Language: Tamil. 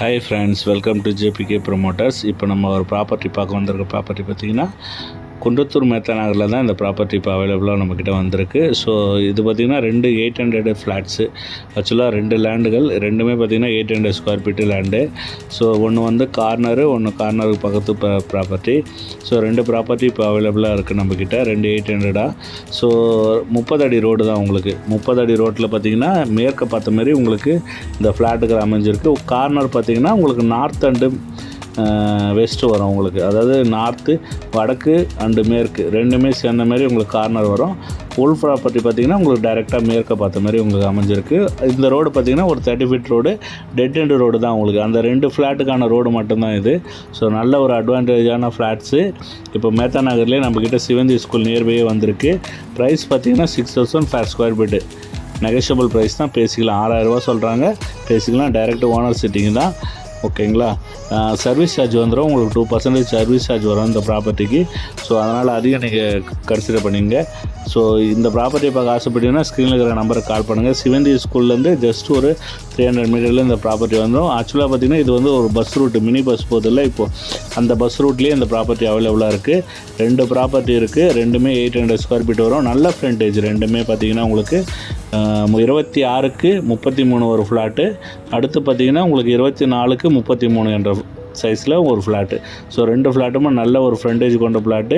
Hi friends welcome to JBK promoters இப்போ நம்ம ஒரு ப்ராப்பர்ட்டி பார்க்க வந்திருக்க ப்ராப்பர்ட்டி பார்த்தீங்கன்னா குன்றத்தூர் மேத்தா நகரில் தான் இந்த ப்ராப்பர்ட்டி இப்போ அவைலபிளாக நம்மக்கிட்ட வந்திருக்கு. ஸோ இது பார்த்திங்கன்னா ரெண்டு எயிட் ஹண்ட்ரட் ஃப்ளாட்ஸு ஆக்சுவலாக ரெண்டு லேண்டுகள் ரெண்டுமே பார்த்திங்கன்னா eight hundred square feet land so ஒன்று வந்து கார்னரு ஒன்று கார்னருக்கு பக்கத்து ப்ராப்பர்ட்டி ஸோ ரெண்டு ப்ராப்பர்ட்டி இப்போ அவைலபிளாக இருக்குது நம்மக்கிட்ட ரெண்டு எயிட் ஹண்ட்ரடாக ஸோ முப்பது அடி ரோடு தான் உங்களுக்கு. முப்பது அடி ரோட்டில் பார்த்திங்கன்னா மேற்க பார்த்த மாதிரி உங்களுக்கு இந்த ஃப்ளாட்டுக்கு அமைஞ்சிருக்கு. கார்னர் பார்த்திங்கன்னா உங்களுக்கு நார்த் அண்டு வெஸ்ட்டு வரும் உங்களுக்கு. அதாவது நார்த்து வடக்கு அண்டு மேற்கு. ரெண்டுமே சேர்ந்த மாதிரி உங்களுக்கு கார்னர் வரும். உள் ப்ராப்பர்ட்டி பார்த்தீங்கன்னா உங்களுக்கு டைரெக்டாக மேற்க பார்த்த மாதிரி உங்களுக்கு அமைஞ்சிருக்கு. இந்த ரோடு பார்த்தீங்கன்னா ஒரு thirty feet road dead end road தான் உங்களுக்கு. அந்த ரெண்டு ஃப்ளாட்டுக்கான ரோடு மட்டும்தான் இது. ஸோ நல்ல ஒரு அட்வான்டேஜான ஃப்ளாட்ஸு இப்போ மேத்தா நகர்லேயே நம்மக்கிட்ட சிவந்தி ஸ்கூல் நியர்பையே வந்திருக்கு. ப்ரைஸ் பார்த்தீங்கன்னா six thousand per square feet negotiable price தான். பேசிக்கலாம். ஆறாயிரரூவா சொல்கிறாங்க பேசிக்கலாம். டைரெக்ட் ஓனர் சிட்டிங் தான். ஓகேங்களா? சர்வீஸ் சார்ஜ் வந்துடும் உங்களுக்கு டூ பர்சன்டேஜ் சர்வீஸ் சார்ஜ் வரும் இந்த ப்ராப்பர்ட்டிக்கு ஸோ அதனால் அதிகம் நீங்கள் கன்சிடர் பண்ணிங்க ஸோ இந்த ப்ராப்பர்ட்டியை பார்க்க ஆசைப்பட்டீங்கன்னா ஸ்க்ரீனில் இருக்கிற நம்பருக்கு கால் பண்ணுங்கள் சிவந்தி ஸ்கூல்லேருந்து ஜஸ்ட் ஒரு த்ரீ ஹண்ட்ரட் மீட்டரில் இந்த ப்ராப்பர்ட்டி வந்துடும் ஆக்சுவலாக பார்த்தீங்கன்னா இது வந்து ஒரு பஸ் ரூட்டு மினி பஸ் போதில்லை இப்போது அந்த பஸ் ரூட்லேயே இந்த ப்ராப்பர்ட்டி அவைலபிளாக இருக்குது ரெண்டு ப்ராப்பர்ட்டி இருக்குது ரெண்டுமே எயிட் ஹண்ட்ரட் ஸ்கொயர் ஃபீட் வரும். நல்ல ஃப்ரண்டேஜ் ரெண்டுமே பார்த்தீங்கன்னா உங்களுக்கு இருபத்தி ஆறுக்கு முப்பத்தி மூணு ஒரு ஃப்ளாட்டு அடுத்து பார்த்தீங்கன்னா உங்களுக்கு இருபத்தி நாலுக்கு முப்பத்தி மூணு என்ற சைஸில் ஒரு ஃப்ளாட்டு ஸோ ரெண்டு ஃப்ளாட்டுமே நல்ல ஒரு ஃப்ரண்டேஜ் கொண்ட ஃப்ளாட்டு